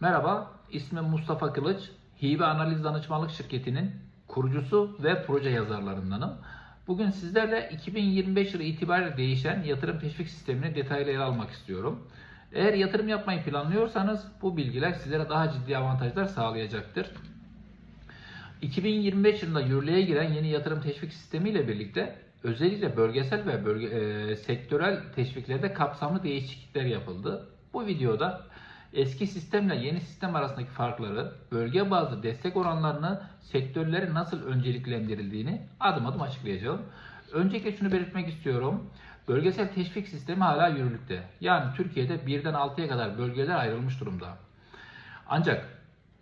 Merhaba, ismim Mustafa Kılıç. Hibe Analiz Danışmanlık Şirketi'nin kurucusu ve proje yazarlarındanım. Bugün sizlerle 2025 yılı itibariyle değişen yatırım teşvik sistemini detaylı ele almak istiyorum. Eğer yatırım yapmayı planlıyorsanız bu bilgiler sizlere daha ciddi avantajlar sağlayacaktır. 2025 yılında yürürlüğe giren yeni yatırım teşvik sistemi ile birlikte özellikle bölgesel ve bölge, e, sektörel teşviklerde kapsamlı değişiklikler yapıldı. Bu videoda eski sistemle yeni sistem arasındaki farkları, bölge bazlı destek oranlarını, sektörlerin nasıl önceliklendirildiğini adım adım açıklayacağım. Öncelikle şunu belirtmek istiyorum. Bölgesel teşvik sistemi hala yürürlükte. Yani Türkiye'de birden 6'ya kadar bölgeler ayrılmış durumda. Ancak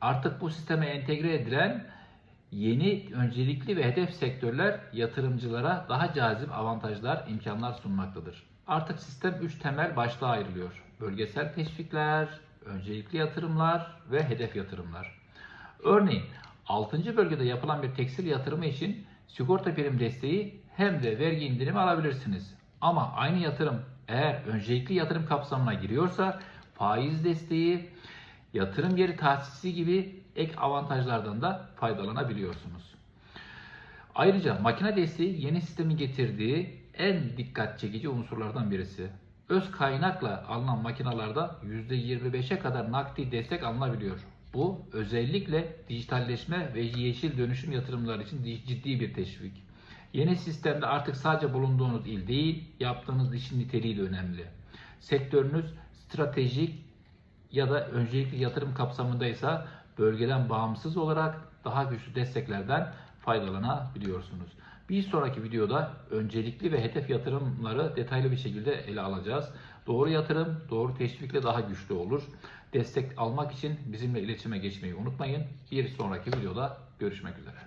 artık bu sisteme entegre edilen yeni öncelikli ve hedef sektörler yatırımcılara daha cazip avantajlar, imkanlar sunmaktadır. Artık sistem 3 temel başlığa ayrılıyor. Bölgesel teşvikler, öncelikli yatırımlar ve hedef yatırımlar. Örneğin 6. bölgede yapılan bir tekstil yatırımı için sigorta prim desteği hem de vergi indirimi alabilirsiniz. Ama aynı yatırım eğer öncelikli yatırım kapsamına giriyorsa faiz desteği, yatırım yeri tahsisi gibi ek avantajlardan da faydalanabiliyorsunuz. Ayrıca makine desteği yeni sistemin getirdiği en dikkat çekici unsurlardan birisi. Öz kaynakla alınan makinalarda %25'e kadar nakdi destek alınabiliyor. Bu özellikle dijitalleşme ve yeşil dönüşüm yatırımları için ciddi bir teşvik. Yeni sistemde artık sadece bulunduğunuz il değil, yaptığınız işin niteliği de önemli. Sektörünüz stratejik ya da öncelikli yatırım kapsamındaysa bölgeden bağımsız olarak daha güçlü desteklerden faydalanabiliyorsunuz. Bir sonraki videoda öncelikli ve hedef yatırımları detaylı bir şekilde ele alacağız. Doğru yatırım, doğru teşvikle daha güçlü olur. Destek almak için bizimle iletişime geçmeyi unutmayın. Bir sonraki videoda görüşmek üzere.